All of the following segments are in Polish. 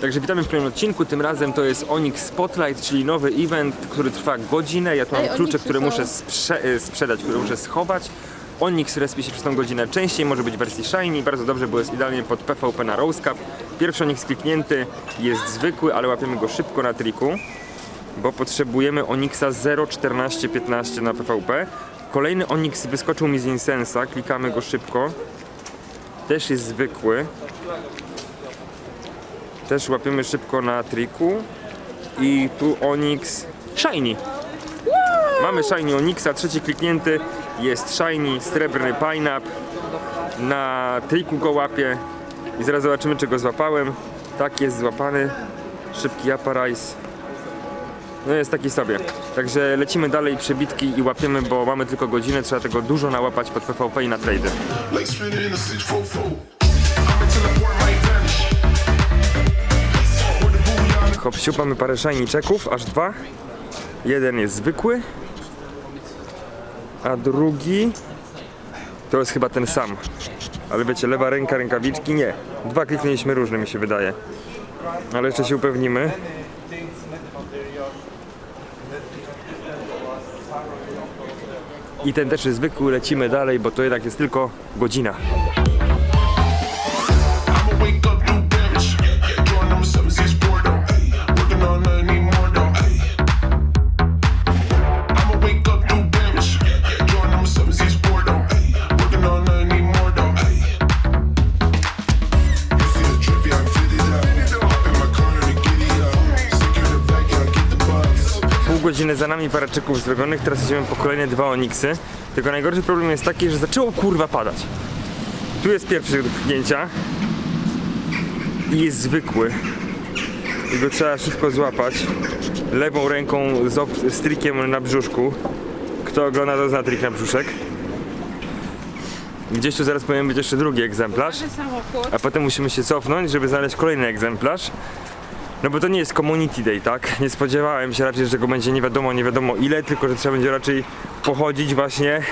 Także witamy w kolejnym odcinku. Tym razem to jest Onyx Spotlight, czyli nowy event, który trwa godzinę. Ja tu mam Ej, klucze, Onyxy które są. muszę sprze- e, sprzedać, które muszę schować. Onyx respi się przez tą godzinę częściej, może być w wersji shiny, bardzo dobrze, bo jest idealnie pod PvP na Rose Cup. Pierwszy Onyx kliknięty jest zwykły, ale łapiemy go szybko na triku, bo potrzebujemy Onyxa 0.14.15 na PvP. Kolejny Onyx wyskoczył mi z Insensa, klikamy go szybko. Też jest zwykły. Też łapiemy szybko na triku. I tu Onyx Shiny. Mamy Shiny Onyxa, trzeci kliknięty. Jest Shiny, srebrny Pineap. Na triku go łapię. I zaraz zobaczymy, czy go złapałem. Tak, jest złapany. Szybki Aparize. No jest taki sobie. Także lecimy dalej przebitki i łapiemy, bo mamy tylko godzinę. Trzeba tego dużo nałapać pod PvP i na trady. Hop, mamy parę szajniczków, aż dwa. Jeden jest zwykły, a drugi to jest chyba ten sam. Ale wiecie, lewa ręka, rękawiczki, nie. Dwa kliknęliśmy różne, mi się wydaje. Ale jeszcze się upewnimy. I ten też jest zwykły, lecimy dalej, bo to jednak jest tylko godzina. Godziny za nami, parę czeków zrobionych, teraz idziemy po kolejne dwa Onyxy. Tylko najgorszy problem jest taki, że zaczęło kurwa padać. Tu jest pierwszy do kliknięcia i jest zwykły. I go trzeba szybko złapać. Lewą ręką z, z trikiem na brzuszku. Kto ogląda to zna trik na brzuszek. Gdzieś tu zaraz powinien być jeszcze drugi egzemplarz. A potem musimy się cofnąć, żeby znaleźć kolejny egzemplarz. No bo to nie jest community day, tak? Nie spodziewałem się raczej, że go będzie nie wiadomo, nie wiadomo ile, tylko że trzeba będzie raczej pochodzić właśnie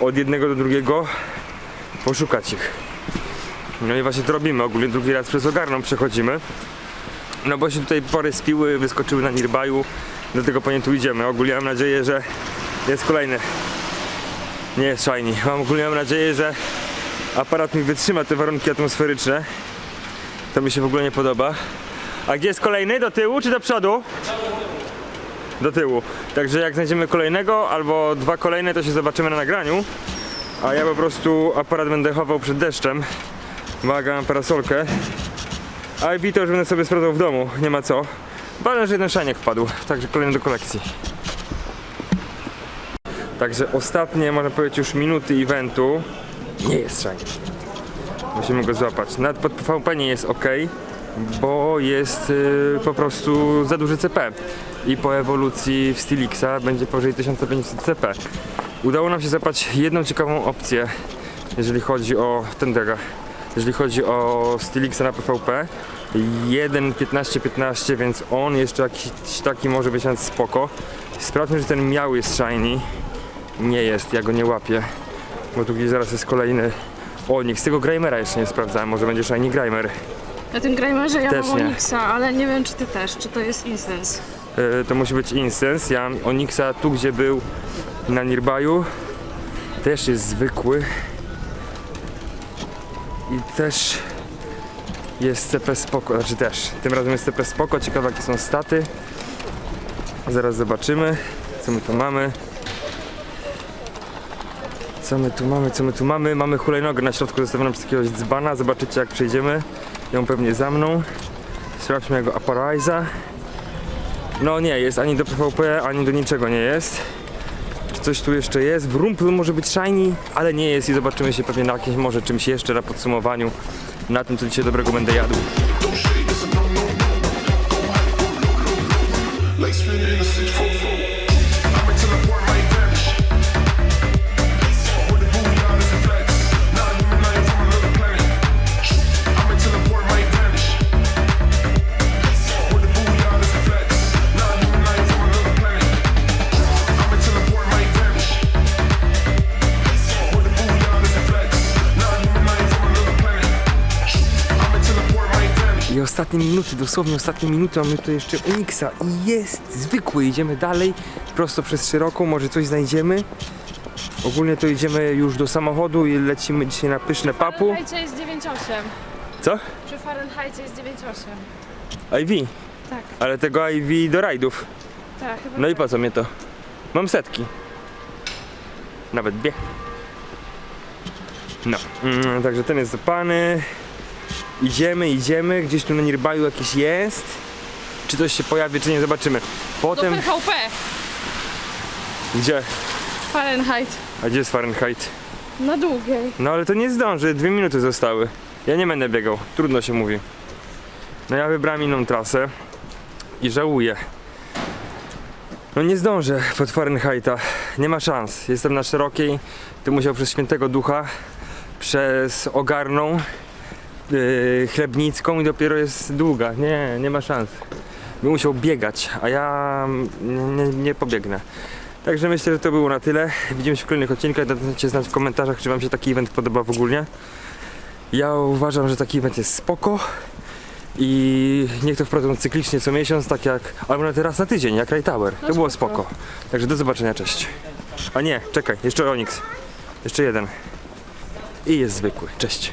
od jednego do drugiego, poszukać ich. No i właśnie to robimy ogólnie, drugi raz przez ogarną przechodzimy. No bo się tutaj pory spiły, wyskoczyły na Nirbaju, dlatego po nie tu idziemy. Ogólnie mam nadzieję, że jest kolejny. Nie jest shiny. Mam ogólnie mam nadzieję, że aparat mi wytrzyma te warunki atmosferyczne. To mi się w ogóle nie podoba. A gdzie jest kolejny? Do tyłu czy do przodu? Do tyłu. Także jak znajdziemy kolejnego albo dwa kolejne, to się zobaczymy na nagraniu. A ja po prostu aparat będę chował przed deszczem. Uwaga, mam parasolkę. A i to już będę sobie sprawdzał w domu, nie ma co. Ważne, że jeden szaniek wpadł, także kolejny do kolekcji. Także ostatnie, można powiedzieć, już minuty eventu. Nie jest szaniek. Musimy go złapać. Nawet pod PvP nie jest ok, bo jest y, po prostu za duży CP. I po ewolucji w Stilixa będzie powyżej 1500 CP. Udało nam się złapać jedną ciekawą opcję, jeżeli chodzi o ten tego. Jeżeli chodzi o Stilixa na PvP. 1.15.15, więc on jeszcze jakiś taki może być nawet spoko. Sprawdźmy, że ten miał jest shiny. Nie jest, ja go nie łapię. Bo tu gdzieś zaraz jest kolejny Onyx. Tego Grimera jeszcze nie sprawdzałem, może będzie shiny Grimer. Na tym Grajmerze ja Też mam nie. Onyxa, ale nie wiem czy ty też, czy to jest Instance. To musi być Instance. Ja mam Onyxa tu, gdzie był na Nirbaju. Też jest zwykły. I też jest CP spoko, znaczy też. Tym razem jest CP spoko, ciekawe jakie są staty. Zaraz zobaczymy, co my tu mamy. Co my tu mamy, co my tu mamy? Mamy hulajnogę na środku zostawioną przez jakiegoś dzbana. Zobaczycie jak przejdziemy. Ją pewnie za mną. Sprawdźmy jego Apariza. No nie, jest ani do PvP, ani do niczego nie jest. Czy coś tu jeszcze jest? W Rumplu może być shiny, ale nie jest i zobaczymy się pewnie na jakimś może czymś jeszcze na podsumowaniu. Na tym, co dzisiaj dobrego będę jadł. Don't shade, it's a ostatni ostatnie minuty, dosłownie ostatnie minuty, mamy tu jeszcze Unixa i jest zwykły, idziemy dalej, prosto przez szeroką, może coś znajdziemy. Ogólnie to idziemy już do samochodu i lecimy dzisiaj na pyszne papu. Fahrenheitie jest 9,8. Co? Przy Fahrenheitie jest 9,8. IV, Tak, ale tego IV do rajdów. tak, chyba No i tak. po co mnie to? Mam setki. Nawet dwie. No, mm, także ten jest zapany. Idziemy, idziemy. Gdzieś tu na Nirbaju jakiś jest. Czy coś się pojawi, czy nie, zobaczymy. Do Potem... PHP. Gdzie? Fahrenheit. A gdzie jest Fahrenheit? Na długiej. No ale to nie zdąży, dwie minuty zostały. Ja nie będę biegał, trudno się mówi. No ja wybrałem inną trasę i żałuję. No nie zdążę pod Fahrenheita, nie ma szans. Jestem na szerokiej, to musiał przez świętego ducha, przez ogarną, yy, chlebnicką i dopiero jest długa. Nie, nie ma szans. Bym musiał biegać, a ja nie, nie, pobiegnę. Także myślę, że to było na tyle. Widzimy się w kolejnych odcinkach. Dajcie znać w komentarzach, czy Wam się taki event podoba w ogóle. Ja uważam, że taki event jest spoko. I niech to wprowadzą cyklicznie co miesiąc, tak jak. Albo nawet raz na tydzień, jak Ray Tower. To było spoko. spoko. Także do zobaczenia, cześć. A nie, czekaj, jeszcze Onyx. Jeszcze jeden. I jest zwykły. Cześć.